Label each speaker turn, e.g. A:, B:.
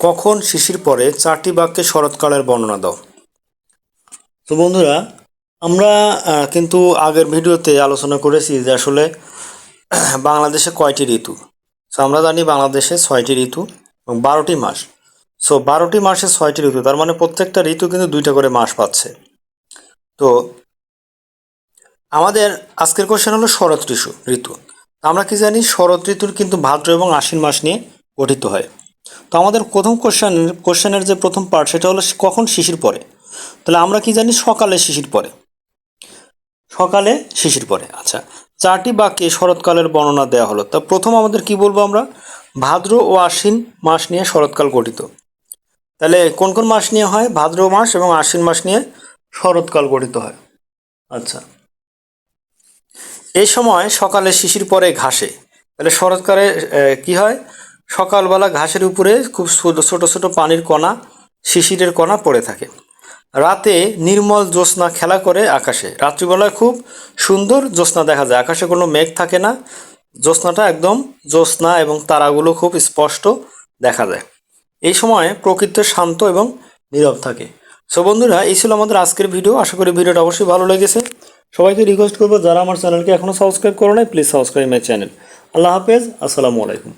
A: কখন শিশির পরে চারটি বাক্যে শরৎকালের বর্ণনা দাও। তো বন্ধুরা, আমরা কিন্তু আগের ভিডিওতে আলোচনা করেছি যে আসলে, বাংলাদেশে কয়টি ঋতু? সো আমরা জানি বাংলাদেশে ছয়টি ঋতু এবং বারোটি মাস। সো বারোটি মাসে ছয়টি ঋতু, তার মানে প্রত্যেকটা ঋতু কিন্তু দুইটা করে মাস পাচ্ছে। তো আমাদের আজকের কোশ্চেন হলো শরৎ ঋতু। ঋতু আমরা কি জানি, শরৎ ঋতুর কিন্তু ভাদ্র এবং আশ্বিন মাস নিয়ে গঠিত হয়। তো আমাদের প্রথম কোশ্চেন কোশ্চেনের যে প্রথম পার্ট সেটা হলো কখন শিশির পরে তাহলে আমরা কি জানি? সকালে শিশির পরে সকালে শিশির পরে আচ্ছা। চারটি বাক্যে শরৎকালের বর্ণনা দেওয়া হলো। তা প্রথম আমাদের কি বলব আমরা? ভাদ্র ও আশ্বিন মাস নিয়ে শরৎকাল গঠিত। তাহলে কোন কোন মাস নিয়ে হয়? ভাদ্র মাস এবং আশ্বিন মাস নিয়ে শরৎকাল গঠিত হয়। আচ্ছা। এই সময় সকালে শিশির পরে ঘাসে। তাহলে শরৎকালে কি হয়? সকালবেলা ঘাসের উপরে খুব ছোট ছোট পানির কণা, শিশিরের কণা পড়ে থাকে। রাতে নির্মল জ্যোৎস্না খেলা করে আকাশে। রাত্রিবেলায় খুব সুন্দর জ্যোৎস্না দেখা যায়। আকাশে কোনো মেঘ থাকে না। জ্যোৎস্নাটা একদম জ্যোৎস্না এবং তারাগুলো খুব স্পষ্ট দেখা যায়। এই সময় প্রকৃতি শান্ত এবং নীরব থাকে। সো বন্ধুরা, এই ছিল আমাদের আজকের ভিডিও। আশা করি ভিডিওটা অবশ্যই ভালো লেগেছে। সবাইকে রিকোয়েস্ট করব, যারা আমার চ্যানেলকে এখনও সাবস্ক্রাইব করো নাই please subscribe my channel Allah হাফেজ, আসসালামু আলাইকুম।